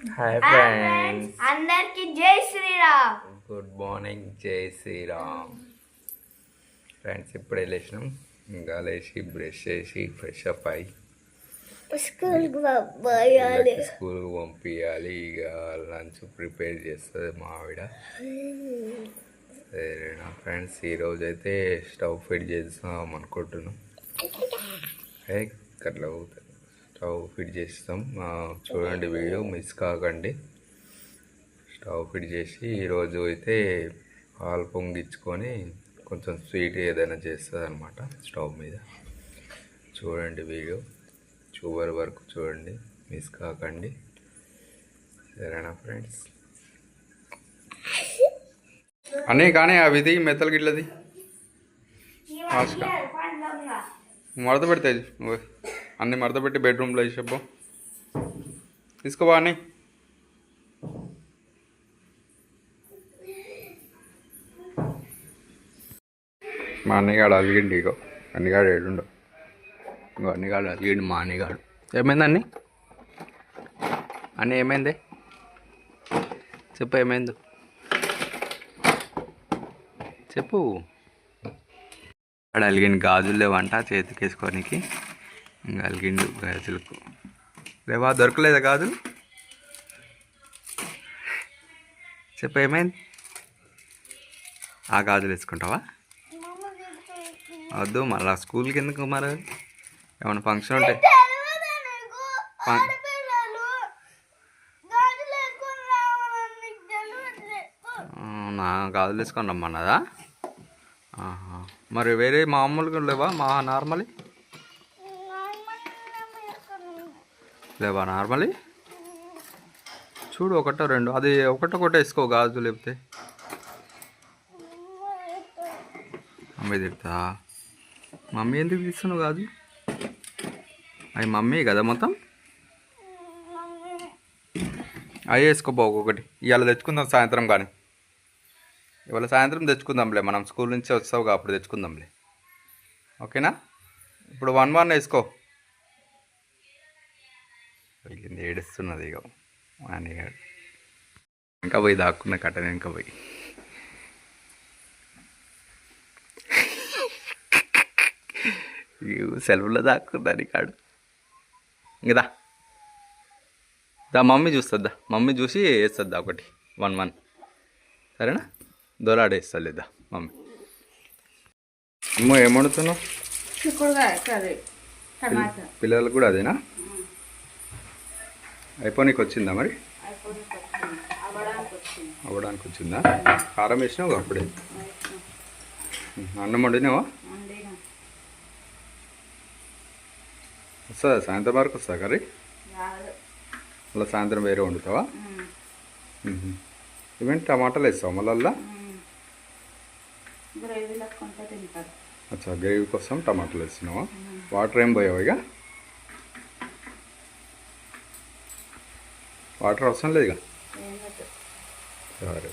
Hi friends అందరికి జై Sriram. Good morning జై శ్రీరామ్. ఫ్రెండ్స్ ఇప్పుడు వెళ్ళేసినాం ఇంకా లేచి బ్రష్ చేసి ఫ్రెష్ అప్ అయ్యి స్కూల్ పోయాలి స్కూల్కి పంపించాలి ఇక లంచ్ ప్రిపేర్ చేస్తుంది మా ఆవిడ. సరేనా ఫ్రెండ్స్ ఈరోజు అయితే స్టవ్ ఫిట్ చేస్తాం అనుకుంటున్నాం. అట్లా అవుతుంది స్టవ్ ఫిట్ చేస్తాం. చూడండి వీడియో మిస్ కాకండి. స్టవ్ ఫిట్ చేసి ఈరోజు అయితే పాలు పొంగించుకొని కొంచెం స్వీట్ ఏదైనా చేస్తుంది అనమాట స్టవ్ మీద. చూడండి వీడియో. చివరి వరకు చూడండి. మిస్ కాకండి. సరేనా ఫ్రెండ్స్? అన్నీ కానీ అవి ఇది మెత్తలు గిట్లది? మడత పెడితే నువ్వు అన్ని మడత పెట్టి బెడ్రూమ్లో వేసి చెప్పు తీసుకోవా అని మా అన్నగాడు అలిగిండి ఇగో. అన్నగాడు ఏడుండు. ఇంకో అన్నగాడు అలిగిండు మా అన్నగాడు ఏమైందండి? అన్న ఏమైంది? చెప్పు ఏమైంది. చెప్పు. అక్కడ అలిగిండు గాజులు లేవంట చేతికి వేసుకోనికి ఇంకా అలిగిండు గాజులకు. లేవా దొరకలేదా గాజులు చెప్పు ఏమైంది? ఆ గాజులు వేసుకుంటావా? వద్దు మళ్ళీ స్కూల్కి ఎందుకు మరి? ఏమైనా ఫంక్షన్ ఉంటే. నా గాజులు వేసుకొని రమ్మన్నదా. మరి వేరే మామూలుగా లేవా? మా నార్మల్? లేవా నార్మలీ? చూడు ఒకటో రెండు. అది ఒకటో ఒకటే వేసుకో గాజు లేకపోతే మమ్మీ తిడతా. మమ్మీ ఎందుకు తీస్తున్నావు గాజు? అవి మమ్మీ కదా మొత్తం? అవి వేసుకోబో ఒక్కొక్కటి ఇవాళ తెచ్చుకుందాం సాయంత్రం కానీ. ఇవాళ సాయంత్రం తెచ్చుకుందాంలే. మనం స్కూల్ నుంచి వస్తావుగా అప్పుడు తెచ్చుకుందాంలే. ఓకేనా? ఇప్పుడు వన్ వన్ వేసుకో. వెళ్ళింది ఏడుస్తున్నది ఇక మానేగాడు ఇంకా పోయి దాక్కున్న కట్టను ఇంకా పోయి. సెలవులో దాక్కుందని కాడు. ఇంకదా దా. మమ్మీ చూస్తుందా మమ్మీ చూసి వేస్తుందా ఒకటి. One one. సరేనా? దొలాడేస్తా లేదా మమ్మీ? అమ్మో ఏం వండుతున్నావు? టమాటా. పిల్లలకు కూడా అదేనా? అయిపోనీకి వచ్చిందా మరి? అవ్వడానికి వచ్చింది. కారం వేసినావు అప్పుడే? అన్నం వండినావా? వండిన. వస్తుందా? సాయంత్రం వరకు వస్తా కర్రీ? మళ్ళీ సాయంత్రం వేరే వండుతావా? ఇవేంటి టమాటాలు వేస్తావు మళ్ళీ అచ్చా గ్రేవీ కోసం టమాటాలు వేస్తున్నావా వాటర్ ఏం పోయావు ఇక? వాటర్ అవసరం లేదు ఇక. సరే.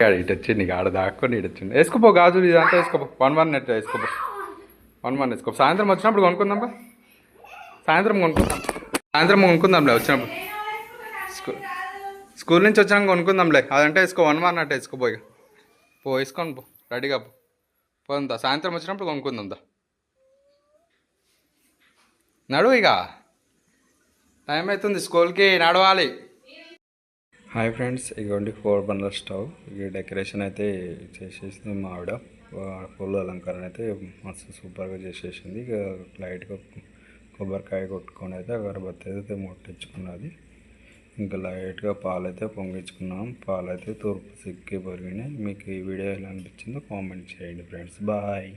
ఆడ ఇటు వచ్చింది ఇక ఆడ దాక్కొని ఇటు వచ్చింది. వేసుకోపో ఇది ఇదంతా వేసుకోపో. వన్ వన్ నెట్ వేసుకోపో. వన్ వన్ వేసుకోపో. సాయంత్రం వచ్చినప్పుడు కొనుక్కుందాం బా సాయంత్రం కొనుక్కుందాం. సాయంత్రం కొనుక్కుందాంలే వచ్చినప్పుడు. స్కూల్ స్కూల్ నుంచి వచ్చినాక కొనుక్కుందాంలే. అదంటే వేసుకో వన్ వన్ అట్ట వేసుకోపో ఇక. పో వేసుకొని పో. రెడీగా పో. పోందా సాయంత్రం వచ్చినప్పుడు కొనుక్కుందాం దా. నడు ఇక. టైం అవుతుంది స్కూల్కి నడవాలి. హాయ్ ఫ్రెండ్స్ ఇగోండి ఫోర్ బండర్ స్టవ్. ఈ డెకరేషన్ అయితే చేసేసింది మా ఆవిడ. పూల అలంకరణ అయితే మస్తు సూపర్గా చేసేసింది. ఇక లైట్గా కొబ్బరికాయ కొట్టుకొని అయితే అగరబత్తి అయితే ముట్టించుకున్నది. ఇంకా లైట్గా పాలైతే పొంగించుకున్నాం. పాలైతే తూర్పు సిక్కి పొరిగినాయి మీకు ఈ వీడియో ఎలా అనిపించిందో కామెంట్ చేయండి ఫ్రెండ్స్. బాయ్.